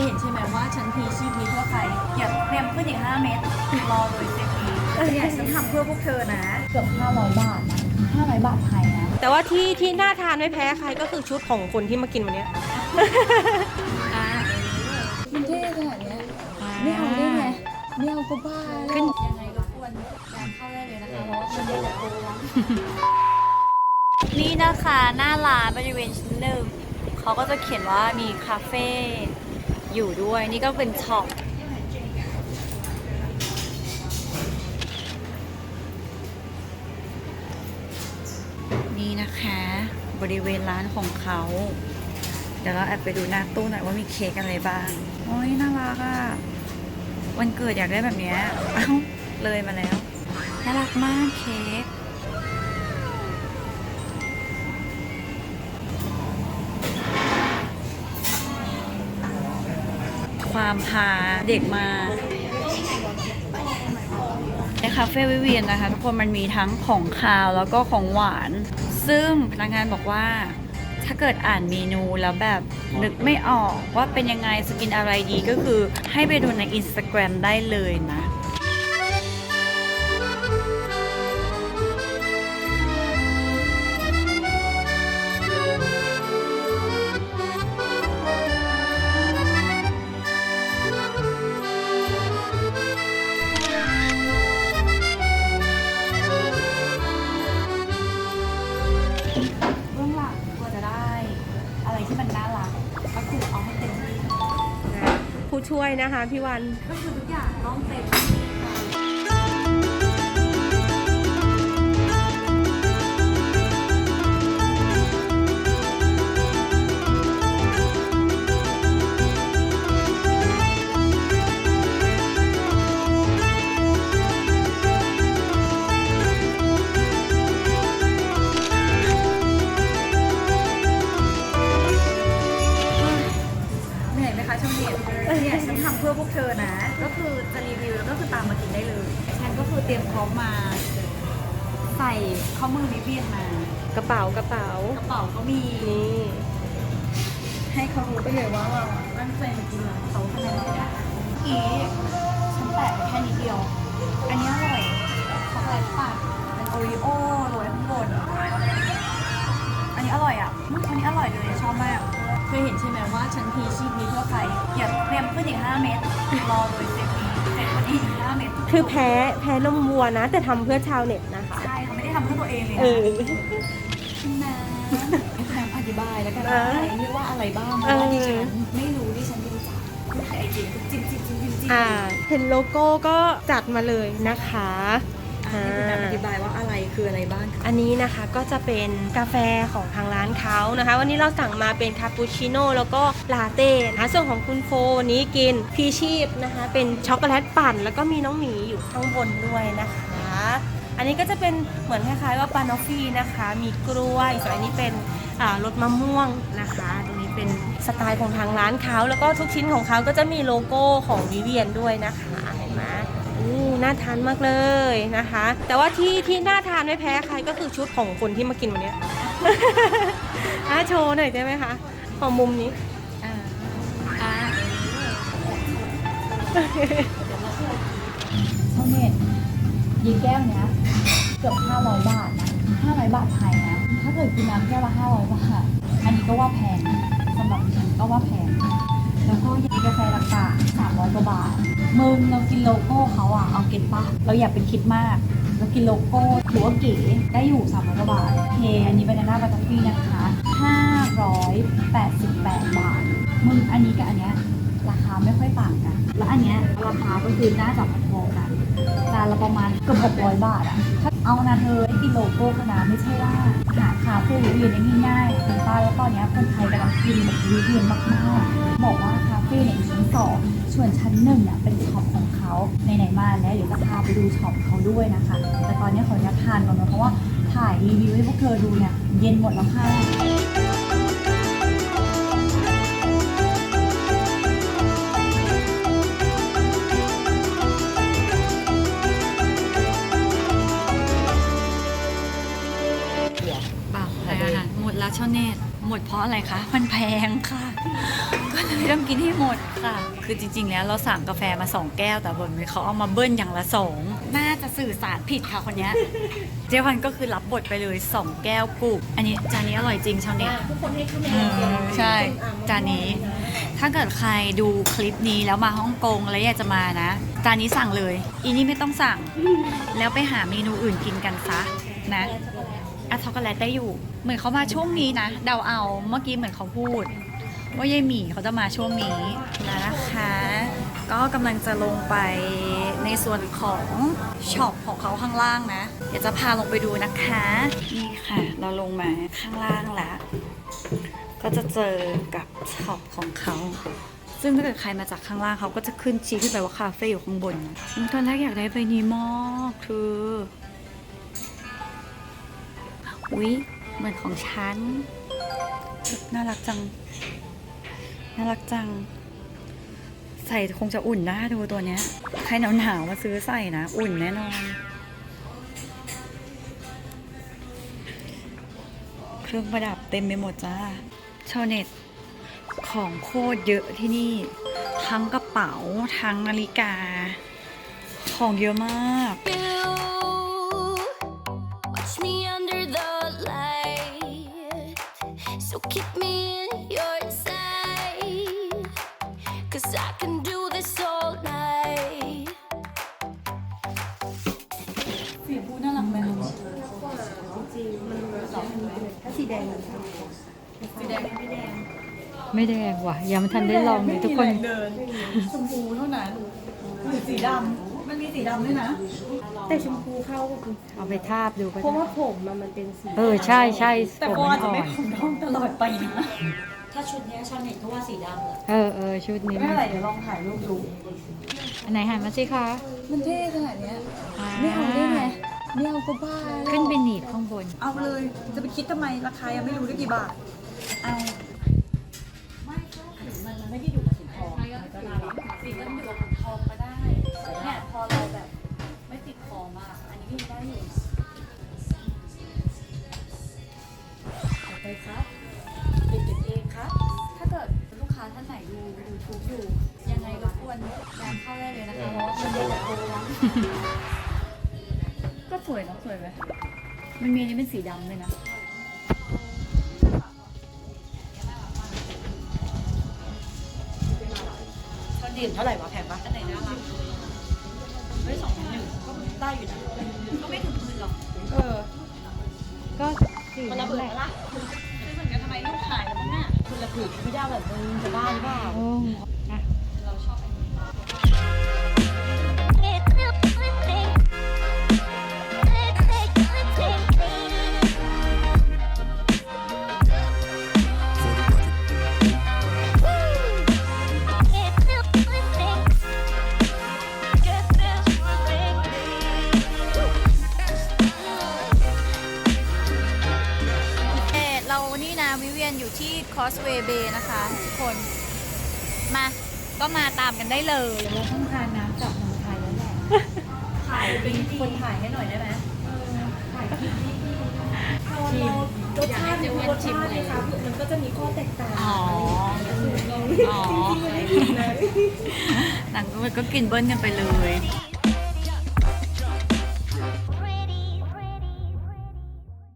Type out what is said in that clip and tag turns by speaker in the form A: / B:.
A: ยเห็นใช่ไหมว่าฉันพีชีพนี้เพื่อใครอย่าเตรียมขึ้นอีก5เมตรรอเลยเซฟีเนี่ยฉันทำเพื่อพวกเธอนะ เกือบ500 บาทนะ500 บาทไทยนะ
B: แต่ว่าที่ที่น่าทานไม่แพ้ใครก็คือชุดของคนที่มากินวันเนี้ย
A: อะ
C: มันเท่ขนาดเนี้ยไม่เอาได้ไงไม่เอาก็บ้าแล้ว
A: ยังไงรบกวนงานเข้าได้เลยนะคะ เพราะว่าคนเยอะโกงนี่นะคะ หน้าร้านบริเวณชั้นหนึ่งเขาก็จะเขียนว่ามีคาเฟ่ อยู่ด้วยนี่ก็เป็นช็อปนี่นะคะ บริเวณร้านของเขา เดี๋ยวเราแอบไปดูหน้าตู้หน่อยว่ามีเค้กอะไรบ้าง โอ้ยน่ารักอะวันเกิดอยากได้แบบเนี้ยเอ้าเลยมาแล้วน่ารักมากเค้ก ความพาเด็กมาในคาเฟ่วิเวียนนะคะ ทุกคนมันมีทั้งของคาวแล้วก็ของหวาน ซึ่งพนักงานบอกว่าถ้าเกิดอ่านเมนูแล้วแบบนึกไม่ออกว่าเป็นยังไงจะกินอะไรดีก็คือให้ไปดูใน Instagram ได้เลยนะ ที่มันน่ารักก็คือเอาให้เต็มที่
B: ผู้ช่วยนะคะพี่วัน
A: ก็คือทุกอย่างต้องเต็มที่ เนี่ยฉันทำเพื่อพวกเธอนะ ก็คือจะรีวิวแล้วก็คือตามมากินได้เลยฉันก็คือเตรียมพร้อมมา ใส่ข้อมือวิเวียนมา
B: กระเป๋ากระเป๋าก
A: ระเป๋าก็มี
B: นี่
A: ให้เขารู้ไปเลยว่าเราตั้งใจมากินร้านเขาขนาดไหนเมื่อกี้ฉันแตะไปแค่นิดเดียว อันนี้อร่อยช็อกโกแลตปั่นเป็นโอรีโอโรยข้างบน อันนี้อร่อยอะอืมอันนี้อร่อยเลยชอบมาก เคยเห็นใช่ไหมว่าฉันพีชีพนี้เพื่อใครอย่าเตรียมขึ้นอีก5เมตรรอเลยเซฟีเสร็จพอดีอีก5เมตร
B: คือแพ้แพ้นมวัวนะ แต่ทำเพื่อชาวเน็ตนะคะ
A: ใช่เขาไม่ได้ทำเพื่อตัวเองเลย
B: เอ
A: นะ
B: อ
C: คุณน้ำให้คุณน้ำอธิบายแล้วกัน
B: เอ
C: ว่า
B: อ
C: อะไรเรียกว่าอะไรบ้างเพ
B: เออ
C: ราะว่าดิฉันไม่รู้ดิฉันไม่รู้จักคือไอจีก็จิ้มจิ้มจิ้มจิ้มจิ้ม
B: อ่าเห็นโลโก้ก็จัดมาเลยนะคะ
C: อะ ให้คุณน้ำอธิบายว่าอะไรคืออะไรบ้างคะ
B: อันนี้นะคะก็จะเป็นกาแฟของทางร้านเขานะคะ วันนี้เราสั่งมาเป็นคาปูชิโน่แล้วก็ลาเต้นะคะส่วนของคุณโฟวันนี้กินพีชีพนะคะ เป็นช็อกโกแลตปั่น แล้วก็มีน้องหมีอยู่ข้างบนด้วยนะคะ อันนี้ก็จะเป็นเหมือนคล้ายๆว่าปานอฟฟี่นะคะ มีกล้วยส่วนอันนี้เป็นอ่ารสมะม่วงนะคะตรงนี้เป็นสไตล์ของทางร้านเขาแล้วก็ทุกชิ้นของเขาก็จะมีโลโก้ของวิเวียนด้วยนะคะเห็ น่าทานมากเลยนะคะ แต่ว่าที่ที่น่าทานไม่แพ้ใครก็คือชุดของคนที่มากินวันนี้อะโชว์หน่อยได้ไหมคะ ของมุมนี้
A: อ่าอ่า
C: เท่านี้ยิงแก้วเนี้ยเกือบ500 บาทนะ500 บาทไทยนะ ถ้าเกิดกินน้ำแก้วละ500 บาท อันนี้ก็ว่าแพงสำหรับฉันก็ว่าแพง แล้วก็ยกาแฟราคา300กว่าบาทมึงเรากินโลโก้เขาอะเอาเก็ตปะเราอย่าไปคิดมากเรากินโลโก้ถือว่าเก๋ได้อยู่300กว่าบาทเคอันนี้บานาน่าบัตเตอร์ฟรีนะคะ588บาท มึงอันนี้กับอันเนี้ยราคาไม่ค่อยต่างกัน แล้วอันเนี้ยราคาก็คือน่าจะพอๆกันจานละประมาณเกือบ600บาทอะถ้าเอานะเธอได้กินโลโก้ขนาดไม่ใช่ว่าหาคาเฟ่วิวเวียนได้ง่ายๆคุณป้าแล้วตอนเนี้ยคนไทยก กินแบบวิวเวียนมากๆ บอกว่าคาเฟ่เนี่ยชั้นสองส่วนชั้นหนึ่งเนี่ยเป็นช็อปของเขาไหนๆมาแล้วเดี๋ยวจะพาไปดูช็อปเขาด้วยนะคะ แต่ตอนนี้ขออนุญาตทานก่อนนะเพราะว่าถ่ายรีวิวให้พวกเธอดูเนี่ยเย็นหมดแล้วค่ะะ
A: ไรอาหารหมดแล้วช่อเนตหมดเพราะอะไรคะ มันแพงค่ะ ก็เลยคือต้องกินให้หมดค่ะ คือจริง ๆ แล้วเราสั่งกาแฟมา2แก้ว แต่บนนี้เขาเอามาเบิ้ลอย่างละ2น่าจะสื่อสารผิดค่ะคนเนี้ยเจ๊พันก็คือรับบทไปเลย2แก้วกุบอันนี้จานนี้อร่อยจริงชาวเน็ต
B: ทุกคนให้คะแน
A: เอนอใช่จานนี้ ถ้าเกิดใครดูคลิปนี้แล้วมาฮ่องกงแล้วอยากจะมานะจานนี้สั่งเลย อีนี่ไม่ต้องสั่ง แล้วไปหาเมนูอื่นกินกันซะนะอะช็อกโกแลตได้อยู่ เหมือนเขามาช่วงนี้นะเดาเอาเมื่อกี้เหมือนเขาพูด ว่ายายหมี่เขาจะมาช่วงนี้นะคะ ก็กำลังจะลงไปในส่วนของช็อปของเขาข้างล่างนะ เดี๋ยวจะพาลงไปดูนะคะ นี่ค่ะ เราลงมาข้างล่างแล้ว ก็จะเจอกับช็อปของเขาซึ่งถ้าเกิดใครมาจากข้างล่างเขาก็จะขึ้นชี้ขึ้นไปว่าคาเฟ่อยู่ข้างบนตอนแรกอยากได้ใบนี้มากคืออุ๊ย เหมือนของฉัน น่ารักจัง น่ารักจัง ใส่คงจะอุ่นนะดูตัวเนี้ย ใครหนาวหนาวๆมาซื้อใส่นะ อุ่นแน่นอน เครื่องประดับเต็มไปหมดจ้า ชาวเน็ต ของโคตรเยอะที่นี่ ทั้งกระเป๋า ทั้งนาฬิกา ของเยอะมาก
D: So keep me in your sight. Cause I can do this all night.
A: สีฟูน่ารักไหมคะ
B: จริงๆมันสองถ้าสีแดงมัน
A: สีแดงไม่แดง
C: ไม่แดงว่ะยังไม่ทันได้ลองเลยทุกคน
A: เดินชมพูเท่านั้นหรือสีดำ มันมีสีดำด้วยนะ
B: แต่ชมพูเข้าก็คือ
C: เอาไปทาบดูก็
B: เพราะ
C: ได้
B: ว่าผมมันมันเป็นสี
C: เออใช่ใช่
A: แต่
C: ผม
A: ก็
C: มั
A: อาจ
C: น
A: จะ
C: อ่อ
A: ไม่
C: น
A: คงท่องตลอดไปนะ
E: ถ้าชุดเนี้ยชาวเน็ตก็ว่าสีดำเลย
C: เออเออชุดนี้
A: ไม่
C: มั
A: เป็นนไรเดี๋ยวลองถ่ายรูปดู
C: อันไหนหันมาสิคะ
A: มันเท่ขนาดเนี้ย
C: อ่
A: ไม่เอาได้ไงไม่เอาก็บ้าแล้ว
C: ขึ้นไปหนีบข้างบน
A: เอาเลย จะไปคิดทำไมราคายังไม่รู้ได้กี่บาท เอา อยู่ยังไงรบกวนแรงเข้าได้เลยนะคะเพราะว่ามันเด็กกับโตแล้วก็สวยเนอะสวยไหมมันมีอันนี้เป็นสีดำเลยนะ
E: ตอนเด่นเท่าไหร่วะแพงปะอันไหนน่ารักเฮ้ยสองพันหนึ่งก็ได้อยู่นะก็ไม่ถึงหมื่นหรอก
A: เออ
C: ก็สี
E: มัน
C: นั้
E: ระ
C: น
E: เบิด
C: แหละ
E: ปะล่ะคือเหมือนกันทำไมลูกขายแล้วมั้งน่ะคุณละผืนไม่ได้แบบมึงจะบ้าหรือเปล่า
C: โอ้อะ
E: เรา
A: วิเวียนอยู่ที่ Causeway Bay นะคะทุกคน มาก็มาตามกันได้เลย
C: เราต้องทานน้ำกลับเมืองไทยแล้วแหละ
E: ถ่ายเป็นคนถ่ายให้หน่อยได้ไหม
C: ชิม
B: รสชาติมันรสชาติเลยค่ะมันก็จะมีข้อแตกต่าง
A: อ๋ออ๋อ
B: จริงๆมันไม่ผิดนะ
A: หนังก็กินเบิ้ลกันไปเลย